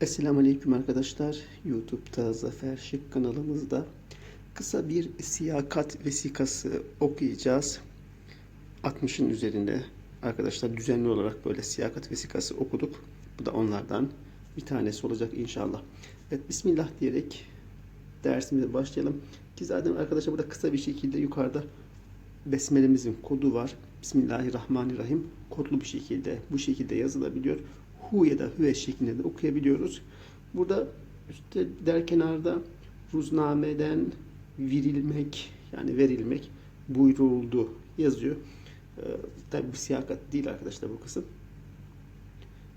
Esselamu Aleyküm arkadaşlar. YouTube'da Zafer Şık kanalımızda kısa bir siyakat vesikası okuyacağız. 60'ın üzerinde arkadaşlar düzenli olarak böyle siyakat vesikası okuduk. Bu da onlardan bir tanesi olacak inşallah. Evet Bismillah diyerek dersimize başlayalım. Ki zaten arkadaşlar burada kısa bir şekilde yukarıda Besmelemizin kodu var. Bismillahirrahmanirrahim. Kodlu bir şekilde bu şekilde yazılabiliyor. Hu ya da hüve şeklinde de okuyabiliyoruz. Burada üstte der kenarda ruznameden verilmek yani verilmek buyuruldu yazıyor. Ee, tabi bir siyakat değil arkadaşlar bu kısım.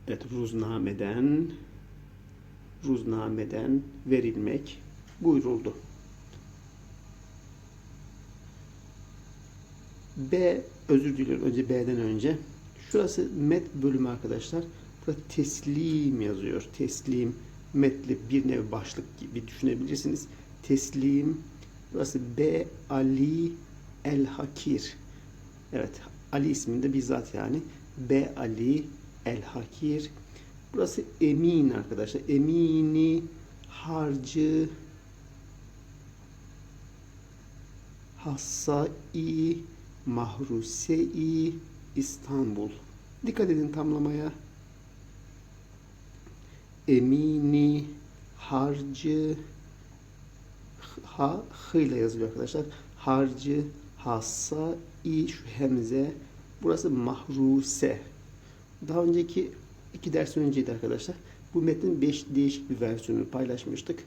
Evet ruznameden ruznameden verilmek buyuruldu. B özür diliyorum önce B'den önce. Şurası met bölümü arkadaşlar. Burada teslim yazıyor. Teslim metli bir nev başlık gibi düşünebilirsiniz. Teslim burası B Ali El Hakir. Evet Ali isminde bizzat yani. B Ali El Hakir. Burası emin arkadaşlar. Emini harcı Hassai Mahrusei İstanbul. Dikkat edin tamlamaya. Emini harcı ha hı ile yazılıyor arkadaşlar. Harcı hassa i şu hemze burası mahruse. Daha önceki iki ders önceydi arkadaşlar. Bu metnin beş değişik bir versiyonunu paylaşmıştık.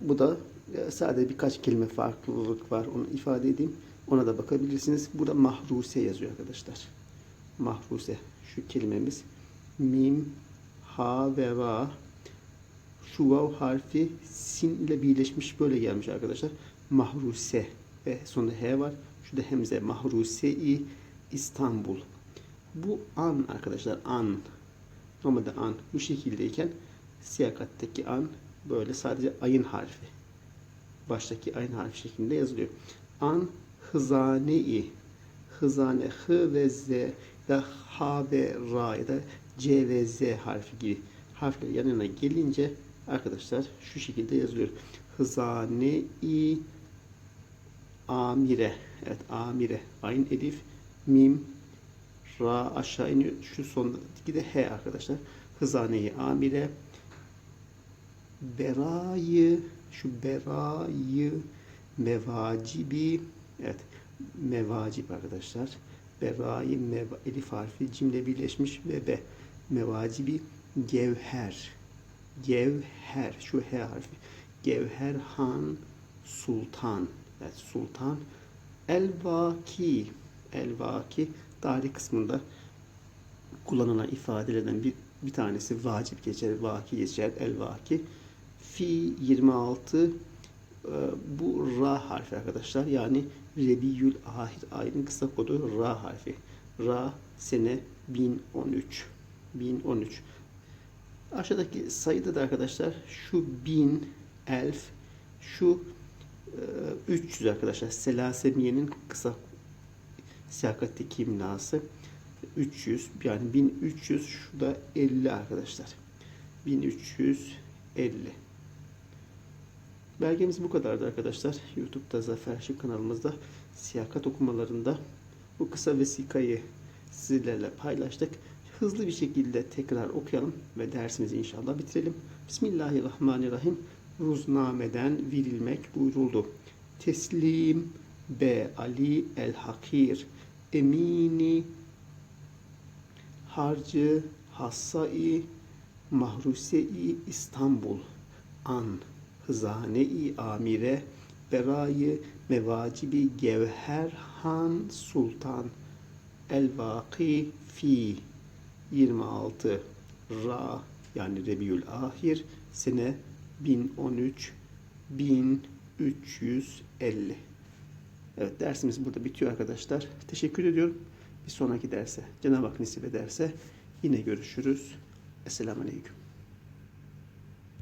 Bu da e, sadece birkaç kelime farklılık var. Onu ifade edeyim. Ona da bakabilirsiniz. Burada mahruse yazıyor arkadaşlar. Mahruse. Şu kelimemiz. Mim, ha ve ra. Şu vav harfi sin ile birleşmiş böyle gelmiş arkadaşlar. Mahruse. Ve sonunda he var. Şu da hemze. Mahruse-i İstanbul. Bu an arkadaşlar. An. Normalde an bu şekildeyken siyakattaki an böyle sadece ayın harfi. Baştaki ayın harfi şeklinde yazılıyor. An hızane-i hızane hı ve z ya ha ve ra ya da c ve z harfi gibi harfler yanına gelince arkadaşlar şu şekilde yazılıyor. Hızane-i amire. Evet amire. Ayn elif mim ra aşağı iniyor. Şu sondaki de h arkadaşlar. Hızane-i amire berayı şu berayı mevacibi evet mevacip arkadaşlar berayı mev, elif harfi cimle birleşmiş ve be mevacibi gevher gevher şu h harfi gevher han sultan evet sultan elvaki elvaki tarih kısmında kullanılan ifadelerden bir bir tanesi vacip geçer, vaki geçer, el vaki. Fi 26 e, bu ra harfi arkadaşlar. Yani Rebiyül Ahir ayının kısa kodu ra harfi. Ra sene 1013. 1013. Aşağıdaki sayıda da arkadaşlar şu bin, elf, şu e, 300 arkadaşlar. Selasemiye'nin kısa siyakatteki imlası. 300 yani 1300 şu da 50 arkadaşlar. 1350. Belgemiz bu kadardı arkadaşlar. YouTube'da Zafer Şık kanalımızda siyakat okumalarında bu kısa vesikayı sizlerle paylaştık. Hızlı bir şekilde tekrar okuyalım ve dersimizi inşallah bitirelim. Bismillahirrahmanirrahim. Ruznameden verilmek buyuruldu. Teslim B. Ali El Hakir Emini Harcı Hassai Mahruse-i İstanbul An Hızane-i Amire Berayı Mevacibi Gevher Han Sultan El-Vaki Fi 26 Ra yani Rebiül Ahir sene 1013 1350 Evet dersimiz burada bitiyor arkadaşlar. Teşekkür ediyorum. Bir sonraki derse Cenab-ı Hak nasip ederse yine görüşürüz. Esselamu Aleyküm.